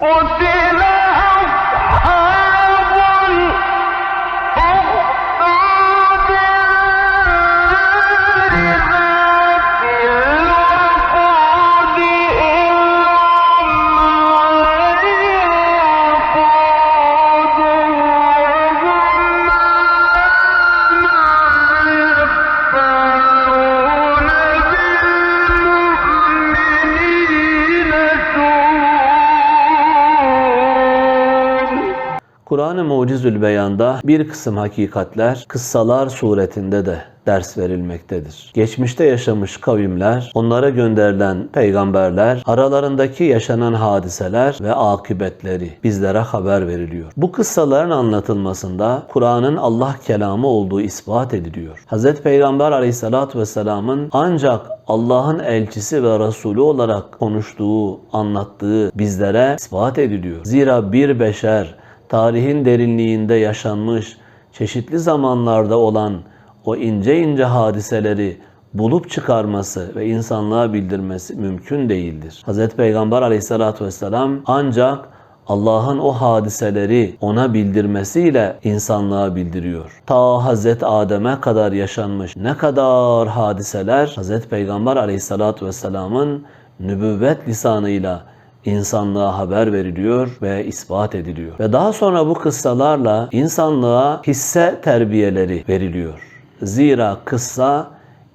قتل Kur'an-ı Mucizül Beyan'da bir kısım hakikatler kıssalar suretinde de ders verilmektedir. Geçmişte yaşamış kavimler, onlara gönderilen peygamberler, aralarındaki yaşanan hadiseler ve akıbetleri bizlere haber veriliyor. Bu kıssaların anlatılmasında Kur'an'ın Allah kelamı olduğu ispat ediliyor. Hz. Peygamber aleyhissalatü vesselamın ancak Allah'ın elçisi ve Resulü olarak konuştuğu, anlattığı bizlere ispat ediliyor. Zira bir beşer tarihin derinliğinde yaşanmış, çeşitli zamanlarda olan o ince ince hadiseleri bulup çıkarması ve insanlığa bildirmesi mümkün değildir. Hz. Peygamber aleyhissalatü vesselam ancak Allah'ın o hadiseleri ona bildirmesiyle insanlığa bildiriyor. Ta Hz. Adem'e kadar yaşanmış ne kadar hadiseler Hz. Peygamber aleyhissalatü vesselamın nübüvvet lisanıyla insanlığa haber veriliyor ve ispat ediliyor. Ve daha sonra bu kıssalarla insanlığa hisse terbiyeleri veriliyor. Zira kıssa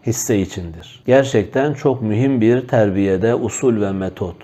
hisse içindir. Gerçekten çok mühim bir terbiyede usul ve metot.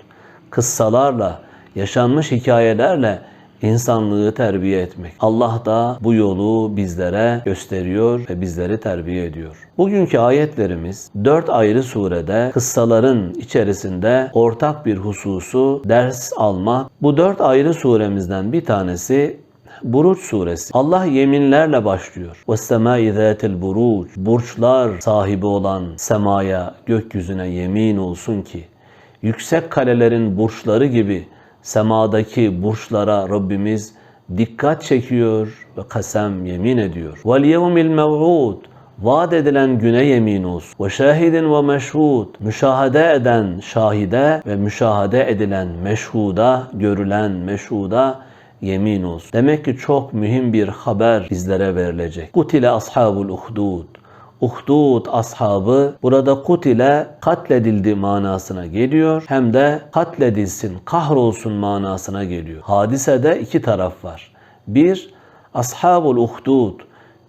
Kıssalarla, yaşanmış hikayelerle insanlığı terbiye etmek. Allah da bu yolu bizlere gösteriyor ve bizleri terbiye ediyor. Bugünkü ayetlerimiz dört ayrı surede kıssaların içerisinde ortak bir hususu ders almak. Bu dört ayrı suremizden bir tanesi Buruç suresi. Allah yeminlerle başlıyor. وَالسَّمَاءِ ذَاتِ الْبُرُوجِ Burçlar sahibi olan semaya, gökyüzüne yemin olsun ki yüksek kalelerin burçları gibi semadaki burçlara Rabbimiz dikkat çekiyor ve kasem yemin ediyor. وَالْيَوْمِ الْمَوْعُودِ Vaat edilen güne yemin olsun. Ve şahidin ve meşhud. Müşahede eden şahide ve müşahede edilen meşhuda, görülen meşhuda yemin olsun. Demek ki çok mühim bir haber bizlere verilecek. Kutile ashabul uhdud. Uhdud ashabı burada kutile katledildi manasına geliyor. Hem de katledilsin, kahrolsun manasına geliyor. Hadisede iki taraf var. Bir, ashabul uhdud,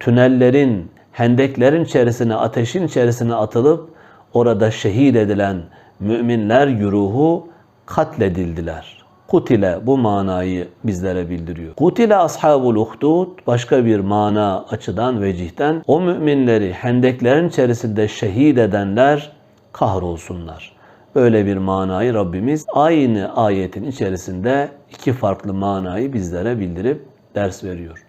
tünellerin, hendeklerin içerisine, ateşin içerisine atılıp orada şehit edilen müminler güruhu katledildiler. Kutile bu manayı bizlere bildiriyor. Kutile ashabul uhdud başka bir mana açıdan vecihten o müminleri hendeklerin içerisinde şehit edenler kahrolsunlar. Böyle bir manayı Rabbimiz aynı ayetin içerisinde iki farklı manayı bizlere bildirip ders veriyor.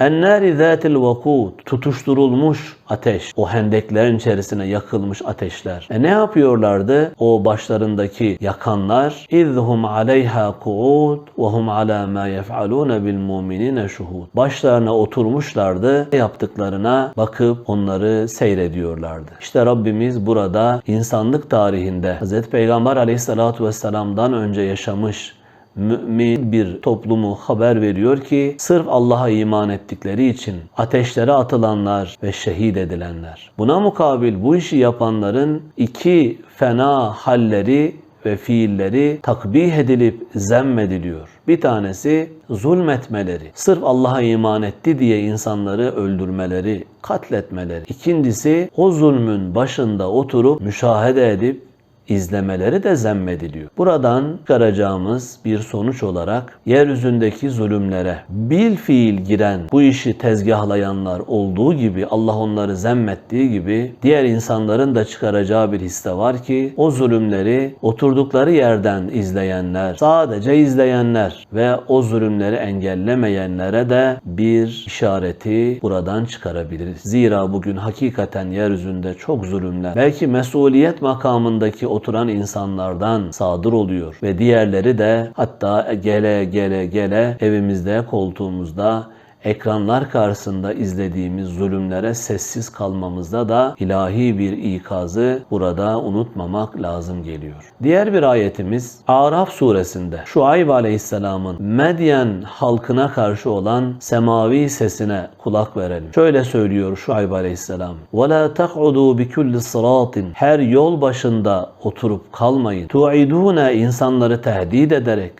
Ennâri zâtil vakûd tutuşturulmuş ateş. O hendeklerin içerisine yakılmış ateşler. E ne yapıyorlardı? O başlarındaki yakanlar izhum aleyha kuud ve hum ala ma yef'alûne bil mu'minine şuhud. Başlarına oturmuşlardı. Yaptıklarına bakıp onları seyrediyorlardı. İşte Rabbimiz burada insanlık tarihinde Hz. Peygamber aleyhissalatu vesselam'dan önce yaşamış mümin bir toplumu haber veriyor ki sırf Allah'a iman ettikleri için ateşlere atılanlar ve şehit edilenler. Buna mukabil bu işi yapanların iki fena halleri ve fiilleri takbih edilip zemmediliyor. Bir tanesi zulmetmeleri. Sırf Allah'a iman etti diye insanları öldürmeleri, katletmeleri. İkincisi o zulmün başında oturup müşahede edip izlemeleri de zemmediliyor. Buradan çıkaracağımız bir sonuç olarak yeryüzündeki zulümlere bil fiil giren bu işi tezgahlayanlar olduğu gibi Allah onları zemmettiği gibi diğer insanların da çıkaracağı bir hisse var ki o zulümleri oturdukları yerden izleyenler, sadece izleyenler ve o zulümleri engellemeyenlere de bir işareti buradan çıkarabiliriz. Zira bugün hakikaten yeryüzünde çok zulümler, belki mesuliyet makamındaki oturan insanlardan sadır oluyor. Ve diğerleri de hatta gele gele gele evimizde, koltuğumuzda ekranlar karşısında izlediğimiz zulümlere sessiz kalmamızda da ilahi bir ikazı burada unutmamak lazım geliyor. Diğer bir ayetimiz Araf suresinde Şuayb aleyhisselamın Medyen halkına karşı olan semavi sesine kulak verelim. Şöyle söylüyor Şuayb aleyhisselam. وَلَا تَقْعُدُوا بِكُلِّ صِرَاطٍ Her yol başında oturup kalmayın. تُعِدُونَ insanları tehdit ederek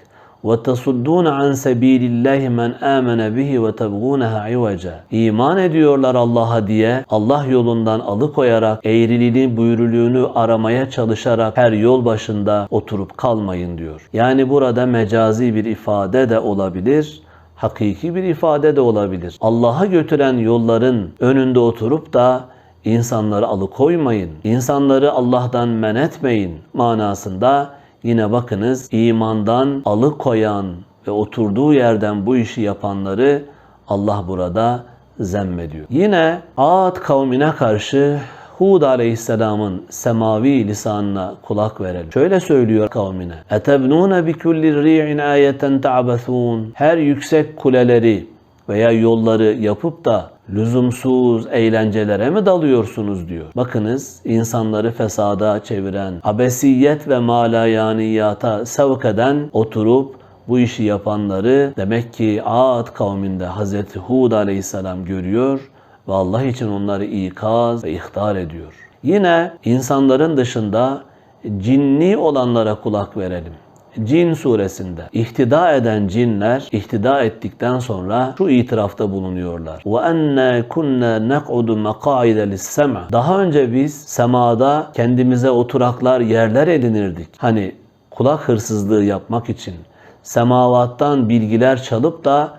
وَتَصُدُّونَ عَنْ سَب۪يلِ اللّٰهِ مَنْ آمَنَ بِهِ وَتَبْغُونَهَا عِوَجًا İman ediyorlar Allah'a diye Allah yolundan alıkoyarak eğriliğini, buyuruluğunu aramaya çalışarak her yol başında oturup kalmayın diyor. Yani burada mecazi bir ifade de olabilir hakiki bir ifade de olabilir. Allah'a götüren yolların önünde oturup da insanları alıkoymayın, insanları Allah'tan men etmeyin manasında yine bakınız imandan alıkoyan ve oturduğu yerden bu işi yapanları Allah burada zemmediyor. Yine Ad kavmine karşı Hud aleyhisselamın semavi lisanına kulak verelim. Şöyle söylüyor kavmine. Etebnune bi kulli ri'in ayeten ta'bethun. Her yüksek kuleleri veya yolları yapıp da lüzumsuz eğlencelere mi dalıyorsunuz diyor. Bakınız insanları fesada çeviren, abesiyet ve malayaniyata sevk eden oturup bu işi yapanları demek ki Ad kavminde Hazreti Hud aleyhisselam görüyor ve Allah için onları ikaz ve ihtar ediyor. Yine insanların dışında cinni olanlara kulak verelim. Cin suresinde ihtida eden cinler ihtida ettikten sonra şu itirafta bulunuyorlar. Ve enne kunna naq'udu maq'ide lis-sem'. Daha önce biz semada kendimize oturaklar, yerler edinirdik. Hani kulak hırsızlığı yapmak için semavattan bilgiler çalıp da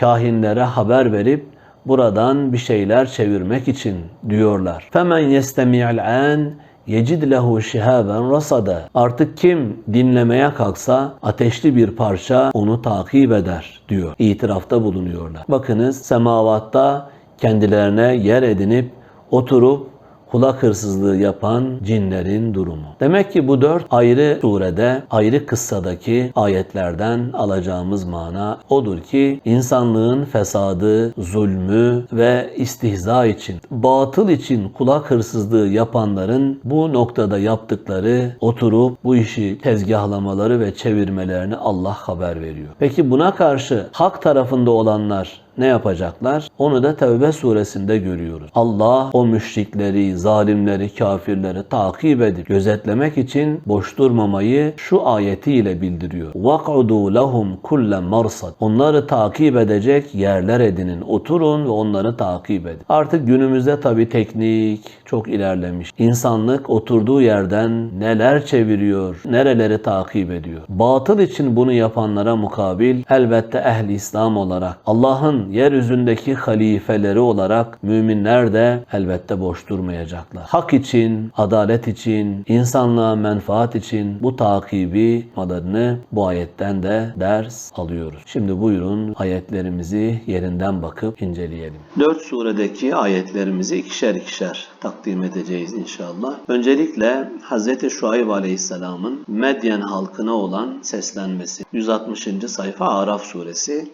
kahinlere haber verip buradan bir şeyler çevirmek için diyorlar. Femen yestemi'al an yecid lehu şihaben rasada. Artık kim dinlemeye kalksa ateşli bir parça onu takip eder diyor. İtirafta bulunuyorlar. Bakınız semavatta kendilerine yer edinip oturup kulak hırsızlığı yapan cinlerin durumu. Demek ki bu dört ayrı surede, ayrı kıssadaki ayetlerden alacağımız mana odur ki insanlığın fesadı, zulmü ve istihza için, batıl için kulak hırsızlığı yapanların bu noktada yaptıkları oturup bu işi tezgahlamaları ve çevirmelerini Allah haber veriyor. Peki buna karşı hak tarafında olanlar ne yapacaklar? Onu da Tevbe suresinde görüyoruz. Allah o müşrikleri, zalimleri, kafirleri takip edip gözetlemek için boş durmamayı şu ayetiyle bildiriyor. وَقْعُدُوا لَهُمْ كُلَّ مَرْصَدٍ Onları takip edecek yerler edinin. Oturun ve onları takip edin. Artık günümüzde tabi teknik çok ilerlemiş. İnsanlık oturduğu yerden neler çeviriyor, nereleri takip ediyor. Batıl için bunu yapanlara mukabil elbette ehli İslam olarak Allah'ın yeryüzündeki halifeleri olarak müminler de elbette boş durmayacaklar. Hak için, adalet için, insanlığa menfaat için bu takibi malarını bu ayetten de ders alıyoruz. Şimdi buyurun ayetlerimizi yerinden bakıp inceleyelim. Dört suredeki ayetlerimizi ikişer ikişer takdim edeceğiz inşallah. Öncelikle Hz. Şuayb Aleyhisselam'ın Medyen halkına olan seslenmesi. 160. sayfa Araf suresi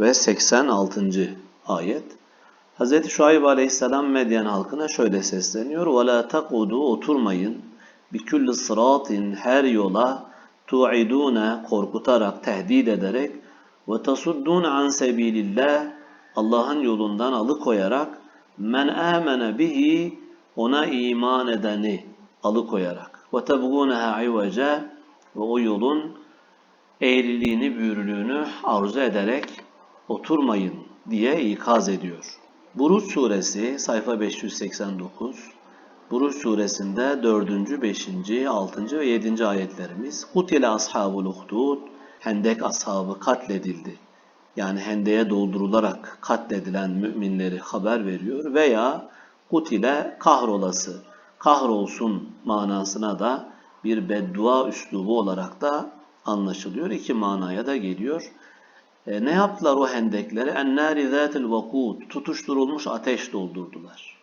ve 86. ayet. Hz. Şuayb Aleyhisselam Medyen halkına şöyle sesleniyor. وَلَا تَقُودُوا Oturmayın. بِكُلِّ sıratin Her yola tu'idune korkutarak, tehdit ederek ve tasuddun an sebilillah Allah'ın yolundan alıkoyarak men amene bihi ona iman edeni alıkoyarak ve tebguneha ivaca ve o yolun eğriliğini, büyürlüğünü arzu ederek oturmayın diye ikaz ediyor. Buruç suresi sayfa 589 Buruç suresinde 4. 5. 6. ve 7. ayetlerimiz Kutile ashabul uhdud Hendek ashabı katledildi. Yani hendeye doldurularak katledilen müminleri haber veriyor veya kutile kahrolası, kahrolsun manasına da bir beddua üslubu olarak da anlaşılıyor. İki manaya da geliyor. E, ne yaptılar o hendeklere? Ennâri zâtil vakûd. Tutuşturulmuş ateş doldurdular.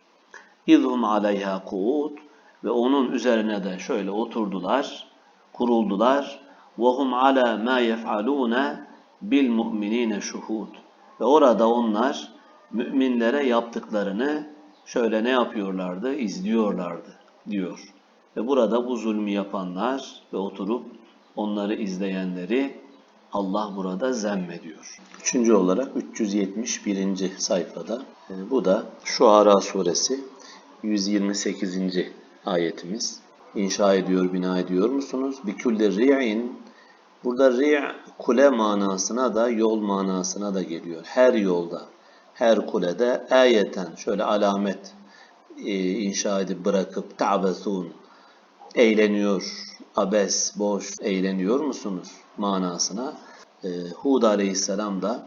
İzhum aleyhâ kuud. Ve onun üzerine de şöyle oturdular, kuruldular. Vahum ala ma yef'alûne bil mu'minîne şuhud. Ve orada onlar müminlere yaptıklarını şöyle ne yapıyorlardı? İzliyorlardı diyor. Ve burada bu zulmü yapanlar ve oturup onları izleyenleri Allah burada zemmediyor. Üçüncü olarak 371. sayfada. e, Bu da Şuara suresi 128. ayetimiz. İnşa ediyor, bina ediyor musunuz? Bikülli ri'in Burada ri' kule manasına da yol manasına da geliyor. Her yolda, her kulede ayeten şöyle alamet e, inşa edip bırakıp ta'besun eğleniyor, abes, boş eğleniyor musunuz manasına. E, Hud aleyhisselam da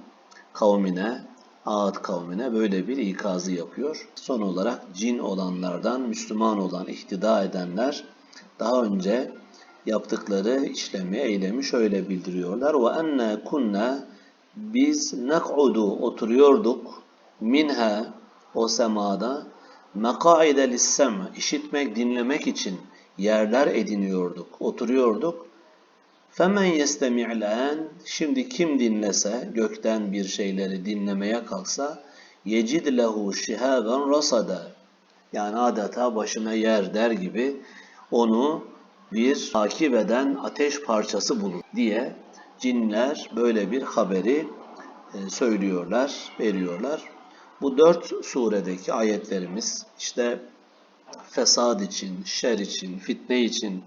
kavmine, Ad kavmine böyle bir ikazı yapıyor. Son olarak cin olanlardan Müslüman olan, ihtida edenler daha önce yaptıkları işlemi, eylemi şöyle bildiriyorlar. Ve enne kunna biz nek'udu oturuyorduk minha o semada mekaide lissem işitmek, dinlemek için yerler ediniyorduk, oturuyorduk. Femen yestemi'len şimdi kim dinlese gökten bir şeyleri dinlemeye kalksa yecid lehu şihaben rasada yani adeta başına yer der gibi onu bir takip eden ateş parçası bulur diye cinler böyle bir haberi e, söylüyorlar, veriyorlar. Bu dört suredeki ayetlerimiz işte fesad için, şer için, fitne için,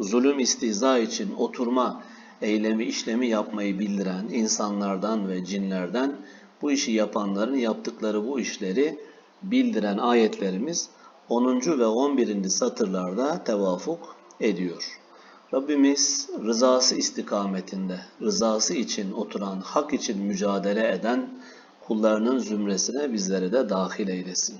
zulüm istihza için oturma eylemi, işlemi yapmayı bildiren insanlardan ve cinlerden bu işi yapanların yaptıkları bu işleri bildiren ayetlerimiz 10. ve 11. satırlarda tevafuk ediyor. Rabbimiz rızası istikametinde, rızası için oturan, hak için mücadele eden kullarının zümresine bizleri de dahil eylesin.